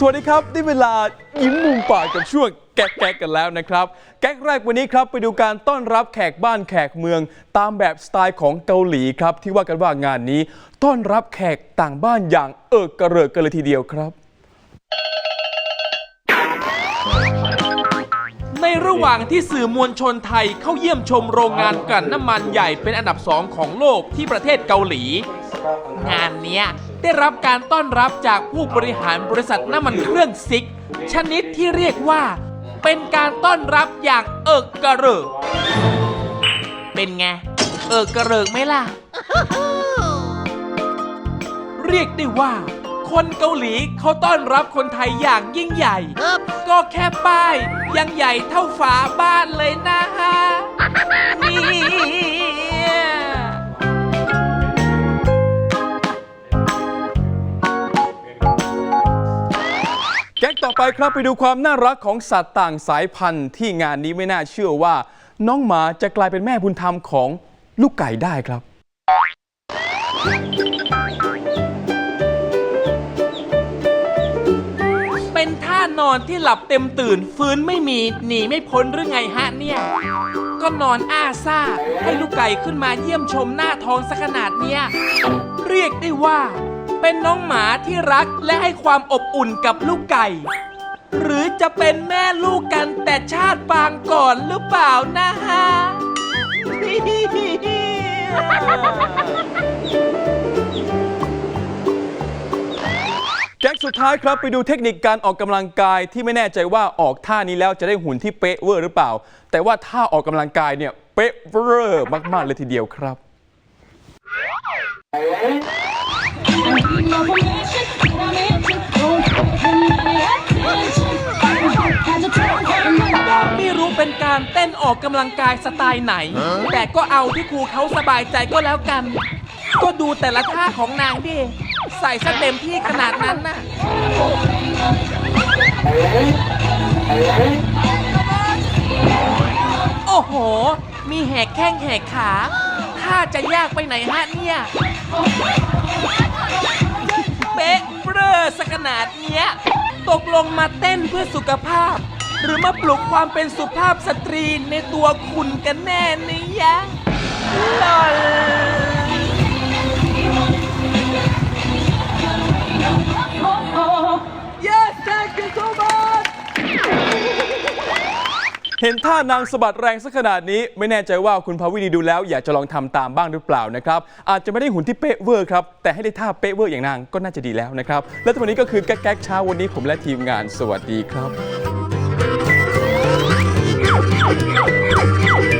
สวัสดีครับได้เวลายิ้มมุมปากกับช่วงแก๊กแก๊กกันแล้วนะครับ แก๊กแรกวันนี้ครับไปดูการต้อนรับแขกบ้านแขกเมือง ตามแบบสไตล์ของเกาหลีครับ ที่ว่ากันว่างานนี้ ต้อนรับแขกต่างบ้านอย่างเอิกกระเริกกันเลยทีเดียวครับ ในระหว่างที่สื่อมวลชนไทยเข้าเยี่ยมชมโรงงานกลั่นน้ำมันใหญ่เป็นอันดับสองของโลกที่ประเทศเกาหลี งานเนี้ยได้รับการต้อนรับจากผู้บริหารบริษัทน้ำมันเครื่องซิก ชนิดที่เรียกว่า เป็นการต้อนรับอย่างเอิกกระเริก เป็นไง เอิกกระเริกไหมล่ะ เรียกได้ว่า คนเกาหลีเขาต้อนรับคนไทยอย่างยิ่งใหญ่ ก็แค่ป้าย ยังใหญ่เท่าฝาบ้านเลยนะฮะนี่ ต่อไปครับไปดูความน่ารักของสัตว์ต่างสายพันธุ์ที่งานนี้ไม่น่าเชื่อว่า น้องหมาจะกลายเป็นแม่บุญธรรมของลูกไก่ได้ครับ เป็นท่านอนที่หลับเต็มตื่น ฟื้นไม่มีหนีไม่พ้นหรือไงฮะเนี่ย ก็นอนอ้าซ่า ให้ลูกไก่ขึ้นมาเยี่ยมชมหน้าท้องสักขนาดเนี้ย เรียกได้ว่า เป็นน้องหมาที่รักและให้ความอบอุ่นกับลูกไก่ หรือจะเป็นแม่ลูกกันแต่ชาติปางก่อนหรือเปล่านะฮะแก๊กสุดท้ายครับไปดูเทคนิคการออกกำลังกายที่ไม่แน่ใจว่าออกท่านี้แล้วจะได้หุ่นที่เป๊ะเวอร์หรือเปล่า แต่ว่าท่าออกกำลังกายเนี่ยเป๊ะเวอร์มากๆเลยทีเดียวครับ ไม่รู้เป็นการเต้นออกกำลังกายสไตล์ไหน แต่ก็เอาที่ครูเขาสบายใจก็แล้วกัน ก็ดูแต่ละท่าของนางดิ ใส่ซะเต็มที่ขนาดนั้นน่ะโอ้โห มีแหกแข้งแหกขา ท่าจะยากไปไหนฮะเนี่ย เป๊ะเบ้อสกขนาดเนี้ย ตกลงมาเต้นเพื่อสุขภาพ หรือมาปลุกความเป็นสุภาพสตรีในตัวคุณกันแน่เนี่ยยะลอน เห็นท่านางสะบัดแรงสักขนาดนี้ ไม่แน่ใจว่าคุณภาวินีดูแล้ว อยากจะลองทำตามบ้างหรือเปล่านะครับ อาจจะไม่ได้หุ่นที่เป๊ะเวอร์ครับ แต่ให้ได้ท่าเป๊ะเวอร์อย่างนางก็น่าจะดีแล้วนะครับ และทั้งหมดนี้ก็คือแก๊กแก๊กเช้าวันนี้ผมและทีมงานสวัสดีครับ Ha ha ha!